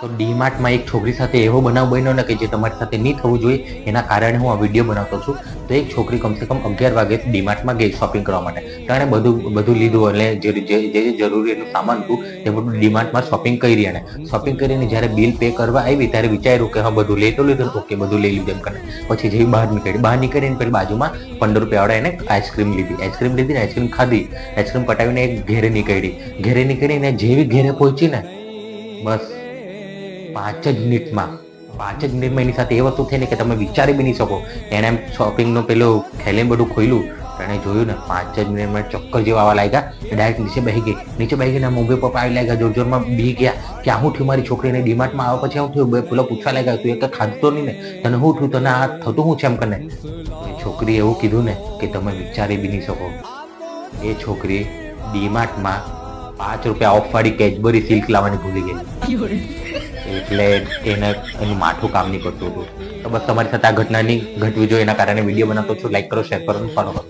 તો ડીમાર્ટમાં એક છોકરી સાથે એવો બનાવ બન્યો ને કે જે તમારી સાથે નહીં થવું જોઈએ, એના કારણે હું આ વીડિયો બનાવતો છું. તો એક છોકરી કમસે કમ અગિયાર વાગે ડીમાર્ટમાં ગઈ શોપિંગ કરવા માટે. તેણે બધું બધું લીધું એટલે જે જે જરૂરી એનું સામાન હતું તે બધું ડીમાર્ટમાં શોપિંગ કરી અને શોપિંગ કરીને જ્યારે બિલ પે કરવા આવી ત્યારે વિચાર્યું કે હા, બધું લઈ તો લીધું ઓકે બધું લઈ લીધું એમ કરીને. પછી જેવી બહાર નીકળી, બહાર નીકળીને પછી બાજુમાં પંદર રૂપિયાવાળા એને આઈસ્ક્રીમ લીધી. આઈસ્ક્રીમ લીધી ને આઈસ્ક્રીમ ખાધી. આઈસ્ક્રીમ પટાવીને એક ઘેરે નીકળી. ઘેરે નીકળીને જેવી ઘેરે પહોંચી ને, બસ. પાંચ જ મિનિટમાં. પાંચ જ મિનિટમાં એની સાથે એ વસ્તુ થઈ ને કે તમે વિચારી બી નહીં શકો. એણે એમ શોપિંગનું પેલું થેલેમ બધું ખોલ્યું એણે જોયું ને પાંચ જ મિનિટમાં ચક્કર જેવા આવવા લાગ્યા. ડાયરેક્ટ નીચે બેસી ગઈ. નીચે બેસી ગઈ મમ્મી પપ્પા આવી લાગ્યા જોર જોરમાં બી ગયા. કે આ શું થયું મારી છોકરીને ડીમાર્ટમાં આવ્યા પછી શું થયું? પેલો પૂછવા લાગ્યા, તું એક ખાધતો નહીં ને? તને શું થયું? તને આ થતું શું છે એમ કરીને? એ છોકરીએ એવું કીધું ને કે તમે વિચારી બી નહીં શકો. એ છોકરી ડીમાર્ટમાં પાંચ રૂપિયા ઓફ વાળી કેડબરી સિલ્ક લાવવાની ભૂલી ગઈ. એટલે એને એનું માઠું કામ નહીં કરતું હતું. તો બસ તમારી સાથે આ ઘટના નહીં ઘટવી જોઈએ. એના કારણે વીડિયો બનાવતો છું. લાઈક કરો શેર કરો ફોલો કરો.